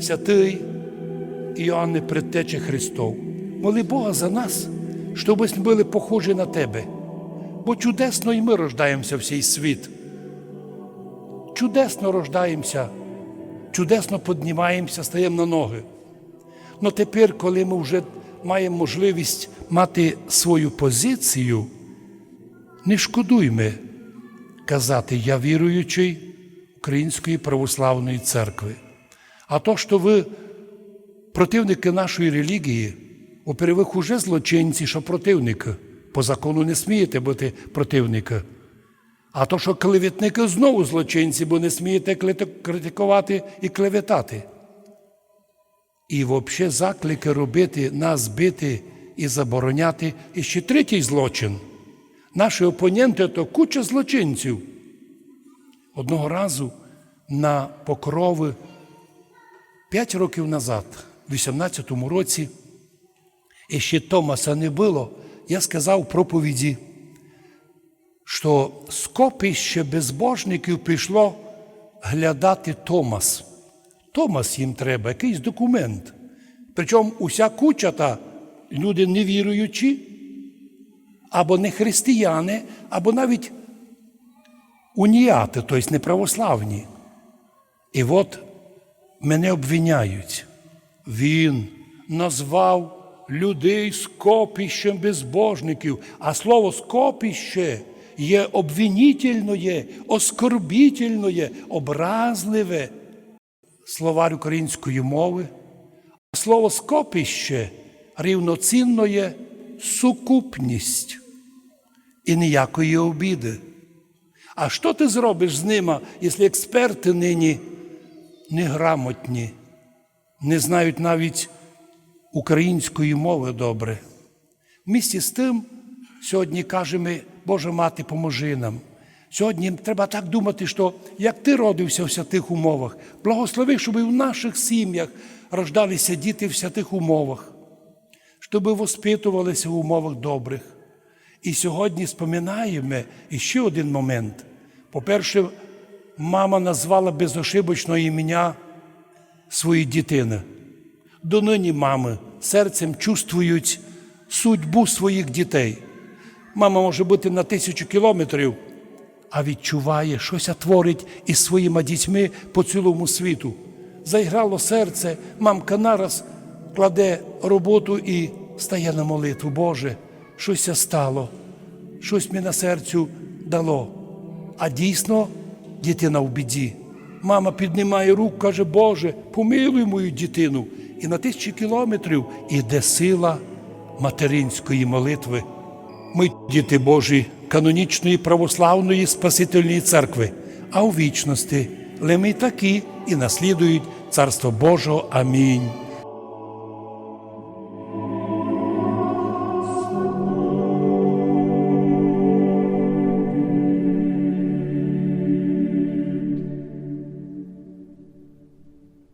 Святий Іоанне Предтече Христов, моли Бога за нас, щоб ми були похожі на Тебе. Бо чудесно і ми рождаємося в цей світ. Чудесно рождаємося, чудесно піднімаємося, стаємо на ноги. Но тепер, коли ми вже маємо можливість мати свою позицію, не шкодуймо казати Я віруючий Української православної церкви. А то, що ви противники нашої релігії, во-первых, уже злочинці, що противники. По закону не смієте бути противники. А то, що клеветники знову злочинці, бо не смієте критикувати і клеветати. І взагалі заклики робити, нас бити і забороняти. І ще третій злочин. Наші опоненти то куча злочинців. Одного разу на покрови п'ять років назад, в 18-му році, і ще Томаса не було, я сказав в проповіді, що скопище безбожників прийшло глядати Томас. Томас їм треба, якийсь документ. Причому уся куча та люди невіруючі, або не християни, або навіть уніяти, тобто неправославні. І от мене обвиняють. Він назвав людей скопищем безбожників, а слово скопище є обвинітельне, оскорбітельне, образливе. Словарь української мови. А слово скопище рівноцінно є сукупність і ніякої обіди. А що ти зробиш з ними, якщо експерти нині неграмотні, не знають навіть української мови добре? В місті з тим сьогодні кажемо, Боже мати, поможи нам. Сьогодні треба так думати, що як ти родився в святих умовах, благослови, щоб і в наших сім'ях рождалися діти в святих умовах, щоб воспитувалися в умовах добрих. І сьогодні споминаємо іще один момент. По-перше, мама назвала безошибочно ім'я своєї дитини. Донині мами серцем чувствують судьбу своїх дітей. Мама може бути на тисячу кілометрів, а відчуває, щось творить із своїми дітьми по цілому світу. Заіграло серце, мамка нараз кладе роботу і стає на молитву. Боже, щось стало, щось мені на серцю дало. А дійсно дитина в біді. Мама піднімає руку, каже, Боже, помилуй мою дитину. І на тисячі кілометрів іде сила материнської молитви. Ми, діти Божі, канонічної православної Спасительної церкви, а у вічності леми такі і наслідують Царство Божого. Амінь.